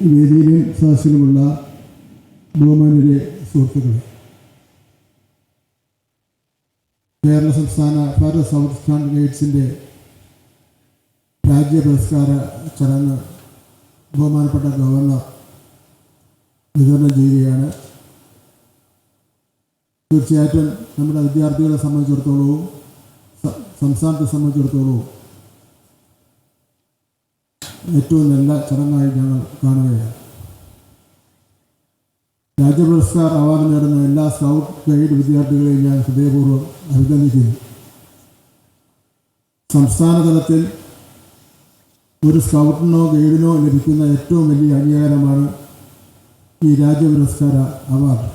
വേദിയിലും സദസ്സിലുമുള്ള ബഹുമാനിലെ സുഹൃത്തുക്കളെ. കേരള സംസ്ഥാന ഭാരത സൗത്ത് സ്റ്റാൻഡ് ഗൈഡ്സിന്റെ രാജ്യ പുരസ്കാര ചടങ്ങ് ബഹുമാനപ്പെട്ട ഗവർണർ വിതരണം ചെയ്യുകയാണ്. തീർച്ചയായിട്ടും നമ്മുടെ വിദ്യാർത്ഥികളെ സംബന്ധിച്ചിടത്തോളവും സംസ്ഥാനത്തെ സംബന്ധിച്ചിടത്തോളവും ഏറ്റവും നല്ല ചടങ്ങായി ഞങ്ങൾ കാണുകയാണ്. രാജ്യ പുരസ്കാർ അവാർഡ് നേടുന്ന എല്ലാ സ്കൗട്ട് ഗൈഡ് വിദ്യാർത്ഥികളെയും ഞാൻ ഹൃദയപൂർവം അഭിനന്ദിക്കുന്നു. സംസ്ഥാനതലത്തിൽ ഒരു സ്കൗട്ടിനോ ഗൈഡിനോ ലഭിക്കുന്ന ഏറ്റവും വലിയ അംഗീകാരമാണ് ഈ രാജ്യ പുരസ്കാര അവാർഡ്.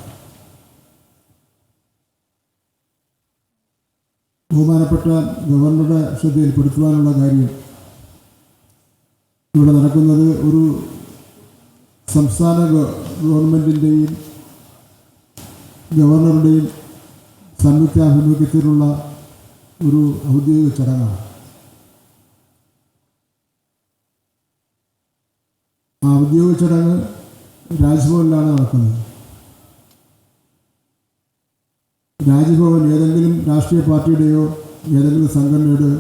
ബഹുമാനപ്പെട്ട ഗവർണറുടെ ശ്രദ്ധയിൽപ്പെടുത്തുവാനുള്ള കാര്യം ഇവിടെ നടക്കുന്നത് ഒരു സംസ്ഥാന ഗവ- ഗവൺമെന്റിന്റെയും ഗവർണറുടെയും സംയുക്ത ആഭിമുഖ്യത്തിലുള്ള ഒരു ഔദ്യോഗിക ചടങ്ങാണ്. ആ ഔദ്യോഗിക ചടങ്ങ് രാജ്ഭവനിലാണ് നടക്കുന്നത്. രാജ്ഭവൻ ഏതെങ്കിലും രാഷ്ട്രീയ പാർട്ടിയുടെയോ ഏതെങ്കിലും സംഘടനയുടെ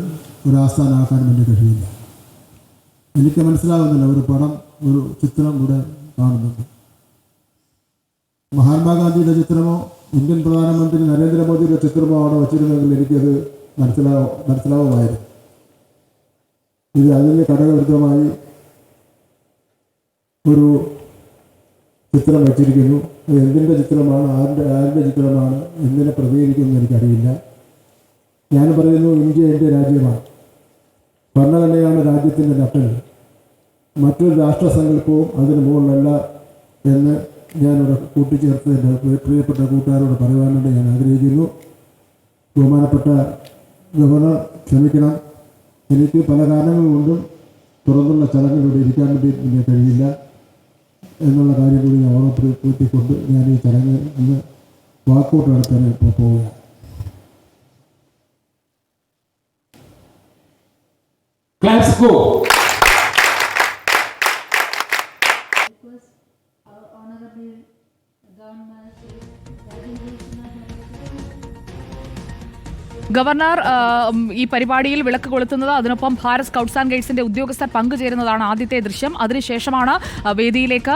ഒരു ആസ്ഥാനമാക്കാൻ വേണ്ടി കഴിയില്ല. എനിക്ക് മനസ്സിലാകുന്നില്ല. ഒരു പടം ഒരു ചിത്രം ഇവിടെ കാണുന്നുണ്ട്. മഹാത്മാഗാന്ധിയുടെ ചിത്രമോ ഇന്ത്യൻ പ്രധാനമന്ത്രി നരേന്ദ്രമോദിയുടെ ചിത്രമോ അവിടെ വച്ചിരുന്നെങ്കിൽ എനിക്കത് മനസ്സിലാവും മനസ്സിലാവുമായിരുന്നു. ഇത് അതിന് ഘടകവിരുദ്ധമായി ഒരു ചിത്രം വച്ചിരിക്കുന്നു. അത് എന്തിന്റെ ചിത്രമാണ് ആരുടെ ആരുടെ ചിത്രമാണ് എന്തിനെ പ്രതികരിക്കുമെന്ന് എനിക്കറിയില്ല. ഞാൻ പറയുന്നു ഇന്ത്യ എന്റെ രാജ്യമാണ്. ഭരണഘടനയാണ് രാജ്യത്തിന്റെ നട്ടൽ മറ്റൊരു രാഷ്ട്രസങ്കല്പവും അതിന് മുകളിലല്ല എന്ന് ഞാനിവിടെ കൂട്ടിച്ചേർത്ത് എന്റെ പ്രിയ- പ്രിയപ്പെട്ട കൂട്ടുകാരോട് പറയുവാൻ വേണ്ടി ഞാൻ ആഗ്രഹിക്കുന്നു. ബഹുമാനപ്പെട്ട ഗവർണർ ക്ഷമിക്കണം. എനിക്ക് പല കാരണങ്ങൾ കൊണ്ടും തുറന്നുള്ള ചടങ്ങിലൂടെ ഇരിക്കാൻ വേണ്ടി എനിക്ക് കഴിയില്ല എന്നുള്ള കാര്യം കൂടി ഞാൻ ഓർമ്മപ്പെടുത്തിക്കൊണ്ട് ഞാൻ ഈ ചടങ്ങ് നിന്ന് വാക്കൗട്ട് നടത്താൻ ഇപ്പോൾ പോവുകയാണ്. Claps go. Our honorable government. Governor ഈ പരിപാടിയിൽ വിളക്ക് കൊളുത്തുന്നത് അതിനൊപ്പം ഭാരത് സ്കൗട്ട്സ് ആൻഡ് ഗൈഡ്സിന്റെ ഉദ്യോഗസ്ഥർ പങ്കുചേരുന്നതാണ് ആദ്യത്തെ ദൃശ്യം. അതിനുശേഷമാണ് വേദിയിലേക്ക്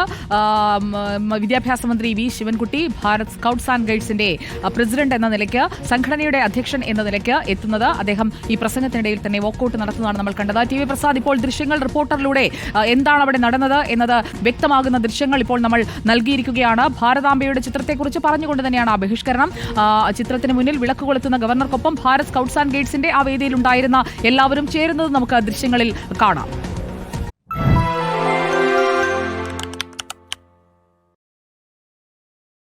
വിദ്യാഭ്യാസ മന്ത്രി V. Sivankutty Bharat scouts and ഗൈഡ്സിന്റെ president എന്ന നിലയ്ക്ക് സംഘടനയുടെ അധ്യക്ഷൻ എന്ന നിലയ്ക്ക് എത്തുന്നത്. അദ്ദേഹം ഈ പ്രസംഗത്തിനിടയിൽ തന്നെ വോക്കൌട്ട് നടത്തുന്നതാണ് നമ്മൾ കണ്ടത്. ടി വി പ്രസാദ് ഇപ്പോൾ ദൃശ്യങ്ങൾ റിപ്പോർട്ടറിലൂടെ എന്താണ് അവിടെ നടന്നത് എന്നത് വ്യക്തമാകുന്ന ദൃശ്യങ്ങൾ ഇപ്പോൾ നമ്മൾ നൽകിയിരിക്കുകയാണ്. ഭാരതാംബയുടെ ചിത്രത്തെക്കുറിച്ച് പറഞ്ഞുകൊണ്ട് തന്നെയാണ് ആ ബഹിഷ്കരണം. ചിത്രത്തിന് മുന്നിൽ വിളക്ക് കൊളുത്തുന്ന ഗവർണർക്കൊപ്പം ഭാരത് സ്കൗട്ട്സ് ആൻഡ് ഗൈഡ്സിന്റെ ആ വേദിയിൽ ഉണ്ടായിരുന്ന എല്ലാവരും ചേരുന്നത് നമുക്ക് ദൃശ്യങ്ങളിൽ കാണാം.